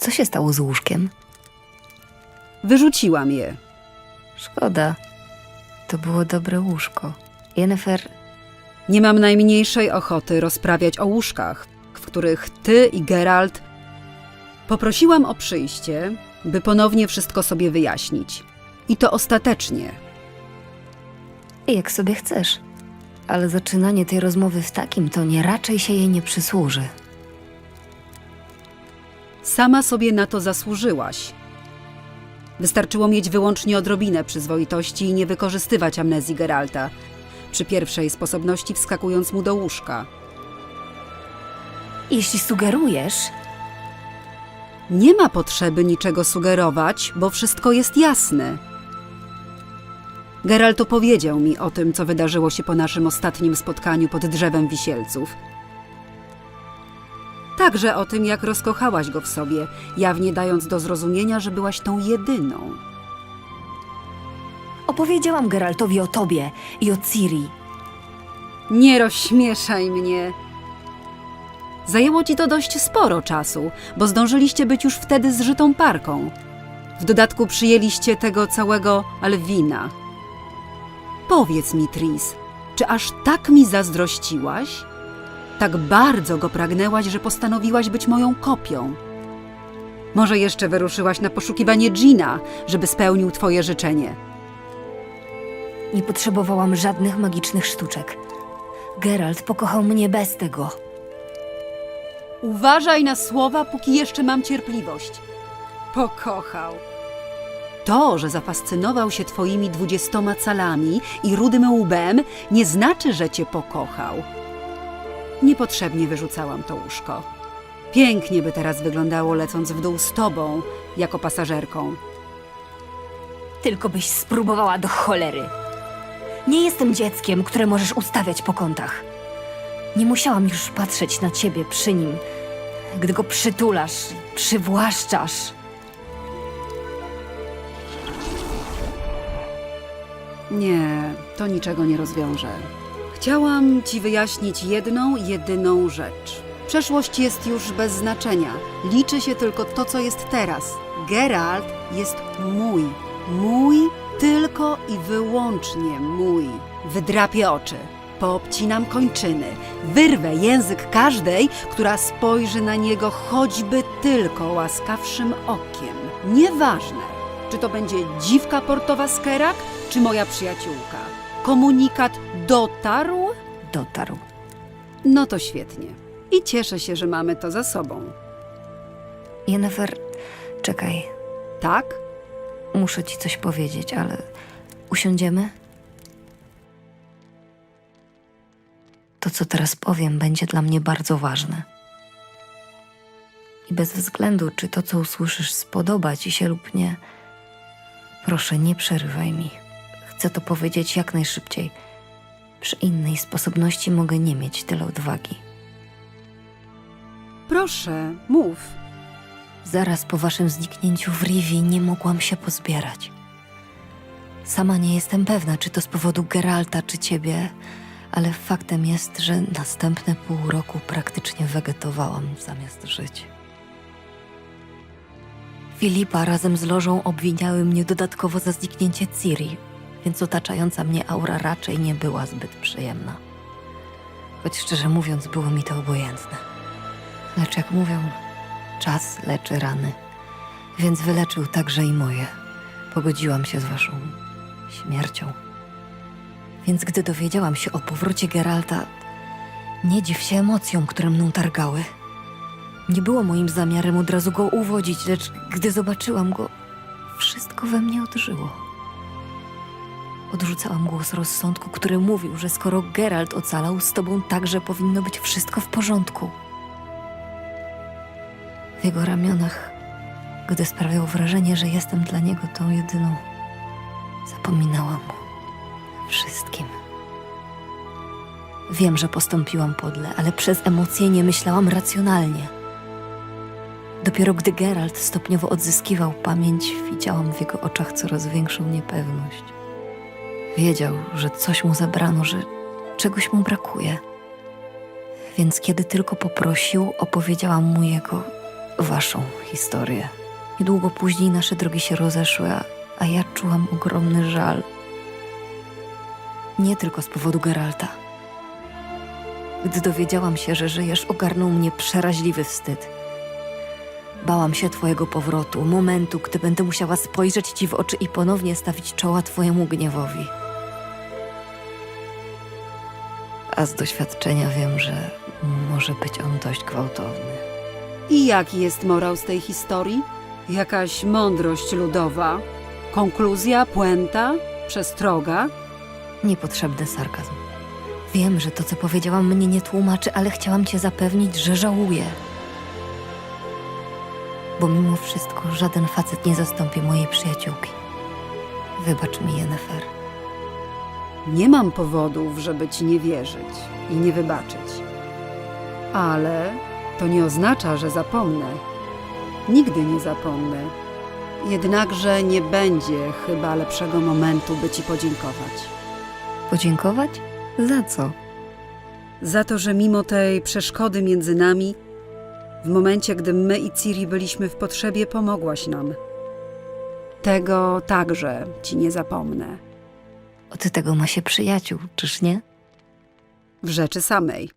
Co się stało z łóżkiem? Wyrzuciłam je. Szkoda. To było dobre łóżko. Jennifer, Nie mam najmniejszej ochoty rozprawiać o łóżkach, w których ty i Geralt. Poprosiłam o przyjście, by ponownie wszystko sobie wyjaśnić. I to ostatecznie. jak sobie chcesz. Ale zaczynanie tej rozmowy w takim tonie raczej się jej nie przysłuży. Sama sobie na to zasłużyłaś. Wystarczyło mieć wyłącznie odrobinę przyzwoitości i nie wykorzystywać amnezji Geralta, przy pierwszej sposobności wskakując mu do łóżka. Jeśli sugerujesz, Nie ma potrzeby niczego sugerować, bo wszystko jest jasne. Geralt opowiedział mi o tym, co wydarzyło się po naszym ostatnim spotkaniu pod drzewem wisielców. Także o tym, jak rozkochałaś go w sobie, jawnie dając do zrozumienia, że byłaś tą jedyną. opowiedziałam Geraltowi o tobie i o Ciri. Nie rozśmieszaj mnie. Zajęło ci to dość sporo czasu, bo zdążyliście być już wtedy zżytą parką. W dodatku przyjęliście tego całego Alwina. Powiedz mi, Tris, czy aż tak mi zazdrościłaś? Tak bardzo go pragnęłaś, że postanowiłaś być moją kopią. Może jeszcze wyruszyłaś na poszukiwanie Gina, żeby spełnił twoje życzenie. Nie potrzebowałam żadnych magicznych sztuczek. Geralt pokochał mnie bez tego. Uważaj na słowa, póki jeszcze mam cierpliwość. Pokochał. To, że zafascynował się twoimi dwudziestoma calami i rudym łbem, nie znaczy, że cię pokochał. Niepotrzebnie wyrzucałam to łóżko. Pięknie by teraz wyglądało lecąc w dół z tobą, jako pasażerką. Tylko byś spróbowała do cholery. Nie jestem dzieckiem, które możesz ustawiać po kątach. Nie musiałam już patrzeć na ciebie przy nim, gdy go przytulasz, przywłaszczasz. Nie, to niczego nie rozwiąże. Chciałam ci wyjaśnić jedną, jedyną rzecz. Przeszłość jest już bez znaczenia. Liczy się tylko to, co jest teraz. Geralt jest mój. Mój, tylko i wyłącznie mój. Wydrapię oczy, poobcinam kończyny, wyrwę język każdej, która spojrzy na niego choćby tylko łaskawszym okiem. Nieważne, czy to będzie dziwka portowa z Kerak, czy moja przyjaciółka. Komunikat dotarł? Dotarł. No to świetnie. I cieszę się, że mamy to za sobą. Jennifer, czekaj. Tak? Muszę ci coś powiedzieć, ale usiądziemy? To, co teraz powiem, będzie dla mnie bardzo ważne. I bez względu, czy to, co usłyszysz, spodoba ci się lub nie, proszę, nie przerywaj mi. Chcę to powiedzieć jak najszybciej. Przy innej sposobności mogę nie mieć tyle odwagi. Proszę, mów. Zaraz po waszym zniknięciu w Rivi nie mogłam się pozbierać. Sama nie jestem pewna, czy to z powodu Geralta, czy ciebie, ale faktem jest, że następne pół roku praktycznie wegetowałam zamiast żyć. Filipa razem z Lożą obwiniały mnie dodatkowo za zniknięcie Ciri, więc otaczająca mnie aura raczej nie była zbyt przyjemna. Choć szczerze mówiąc, było mi to obojętne. Lecz jak mówią, Czas leczy rany, więc wyleczył także i moje. Pogodziłam się z waszą śmiercią. Więc gdy dowiedziałam się o powrocie Geralta, nie dziw się emocjom, które mną targały. Nie było moim zamiarem od razu go uwodzić, lecz gdy zobaczyłam go, wszystko we mnie odżyło. Odrzucałam głos rozsądku, który mówił, że skoro Geralt ocalał, z tobą także powinno być wszystko w porządku w jego ramionach, gdy sprawiał wrażenie, że jestem dla niego tą jedyną. Zapominałam o wszystkim. Wiem, że postąpiłam podle, ale przez emocje nie myślałam racjonalnie. Dopiero gdy Geralt stopniowo odzyskiwał pamięć, widziałam w jego oczach coraz większą niepewność. Wiedział, że coś mu zabrano, że czegoś mu brakuje. Więc kiedy tylko poprosił, opowiedziałam mu jego waszą historię. Niedługo później nasze drogi się rozeszły, a, a ja czułam ogromny żal. Nie tylko z powodu Geralta. Gdy dowiedziałam się, że żyjesz, ogarnął mnie przeraźliwy wstyd. Bałam się twojego powrotu, momentu, gdy będę musiała spojrzeć ci w oczy i ponownie stawić czoła twojemu gniewowi. A z doświadczenia wiem, że może być on dość gwałtowny. I jaki jest morał z tej historii? Jakaś mądrość ludowa? Konkluzja, puenta, przestroga? Niepotrzebny sarkazm. Wiem, że to, co powiedziałam, mnie nie tłumaczy, ale chciałam cię zapewnić, że żałuję. Bo mimo wszystko żaden facet nie zastąpi mojej przyjaciółki. Wybacz mi, Jennefer. Nie mam powodów, żeby ci nie wierzyć i nie wybaczyć. Ale to nie oznacza, że zapomnę. Nigdy nie zapomnę. Jednakże nie będzie chyba lepszego momentu, by ci podziękować. Podziękować? Za co? Za to, że mimo tej przeszkody między nami, w momencie, gdy my i Ciri byliśmy w potrzebie, pomogłaś nam. Tego także ci nie zapomnę. Od tego ma się przyjaciół, czyż nie? W rzeczy samej.